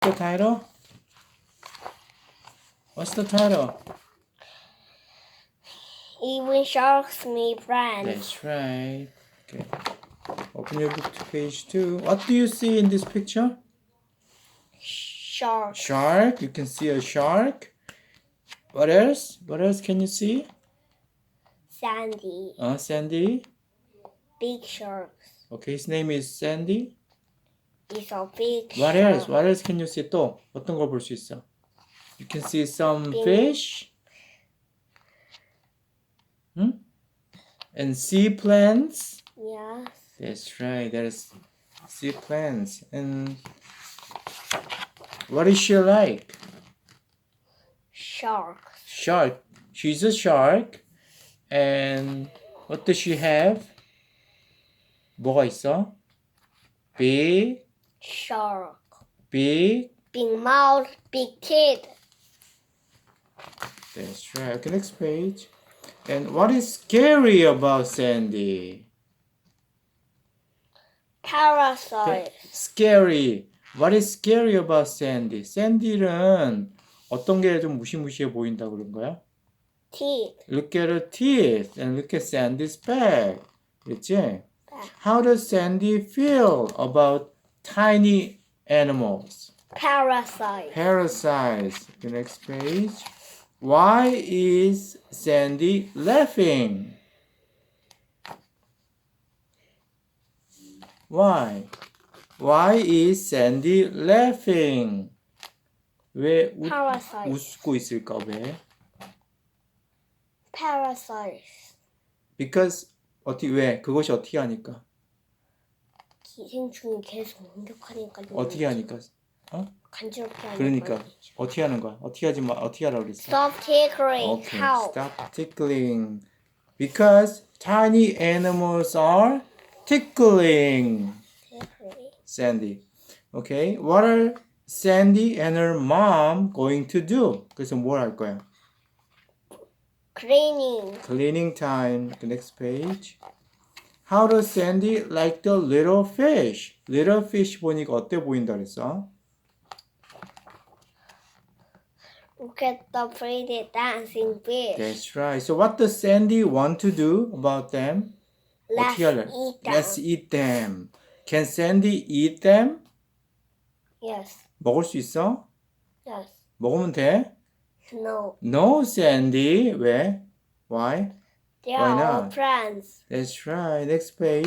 the title? What's the title? Even sharks Me friends. That's right. Okay. Open your book to page two. What do you see in this picture? Shark. Shark. You can see a shark. What else? What else can you see? Sandy. Uh, Sandy. Big sharks. Okay, his name is Sandy. It's a big What shark. else? What else can you see? 또 어떤 걸 볼 수 있어? You can see some 빙. fish. Hmm? And sea plants. Yes. That's right. There's sea plants. And what is she like? Sharks. Shark. She's a shark. And what does she have? 뭐가 있어? Big, Shark. big. Big mouth. Big teeth. That's right. Okay, next page. And what is scary about Sandy? Parasite. Scary. What is scary about Sandy? 샌디는 어떤 게 좀 무시무시해 보인다 그런 거야? Teeth. Look at her teeth and look at Sandy's back. 그렇지? How does Sandy feel about tiny animals? Parasite. Parasites. The next page. Why is Sandy laughing? Why? Why is Sandy laughing? 왜 웃, Parasite. 웃고 있을까? 왜? Parasite. Because 어떻게 왜? 그것이 어떻게 하니까? 기생충이 계속 공격하니까 어떻게 하니까? 간지럽게 하니까 그러니까 어떻게 하는 거야? 어떻게 하지 마. 어떻게 하라고 그랬어? Stop tickling. Okay, How? stop tickling. Because tiny animals are tickling. Tickling. Sandy. Okay, what are Sandy and her mom going to do? 그래서 뭘 할 거야? Cleaning. Cleaning time. The next page. How does Sandy like the little fish? Little fish 보니까 어때 보인다 그랬어? Look at the pretty dancing fish. That's right. So what does Sandy want to do about them? Let's 어떻게 할래? eat them. Let's eat them. Can Sandy eat them? Yes. 먹을 수 있어? Yes. 먹으면 돼? No. No, Sandy. 왜? Why? They Why are all not? friends. That's right. Next page.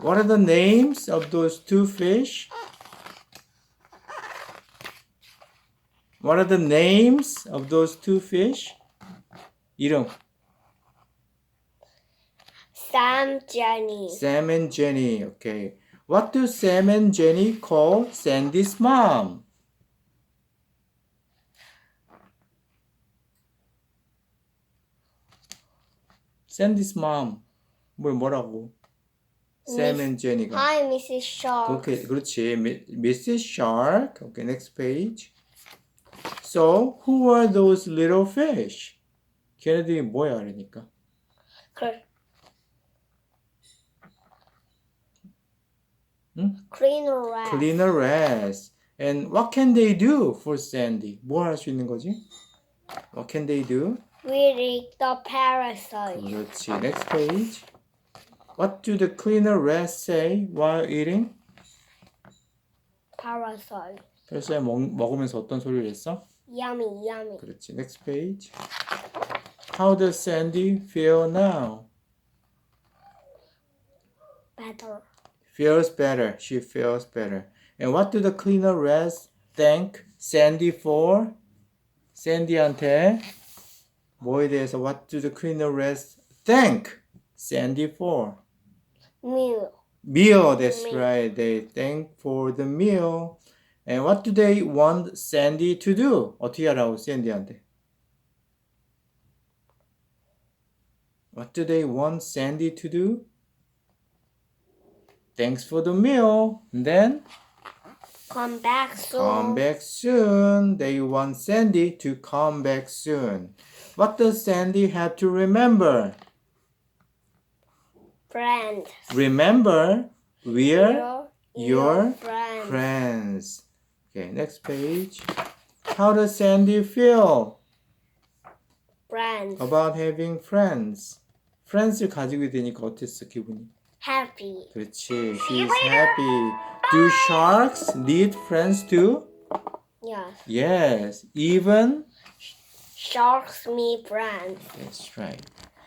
What are the names of those two fish? What are the names of those two fish? 이름. Sam, Jenny. Sam and Jenny. Okay. What do Sam and Jenny call Sandy's mom? Sandy's mom. 뭘 뭐라고? Sam and Jenny가. Hi, Mrs. Shaw. 그렇게 그렇지. Mi- Mrs. Shark. Okay, next page. So, who are those little fish? 걔네들이 뭐야, 그러니까? Cl- 응? Cleaner rat. cleaner rats. And what can they do for Sandy? 뭘 할 수 있는 거지? What can they do? We eat the parasite. 그렇지. Next page. What do the cleaner rats say while eating? Parasite. 그래서 먹, 먹으면서 어떤 소리를 했어? Yummy, yummy. 그렇지. Next page. How does Sandy feel now? Better. Feels better. She feels better. And what do the cleaner rats thank Sandy for? Sandy한테 뭐에 대해서 what do the cleaner rats thank Sandy for? Meal. Meal, that's Meal. right. They thank for the meal. And what do they want Sandy to do? 어떻게 하라고 샌디한테? What do they want Sandy to do? Thanks for the meal. And then Come back soon. come back soon. They want Sandy to come back soon. What does Sandy have to remember? Friend. Remember, we're Your, your friend. friends. Okay, next page. How does Sandy feel Friends. about having friends? friends를 가지게 되니까 어땠어 기분이? Happy. 그렇지. She's happy. Do sharks need friends too? Yes. Yes. Even Sharks Me friends. That's right.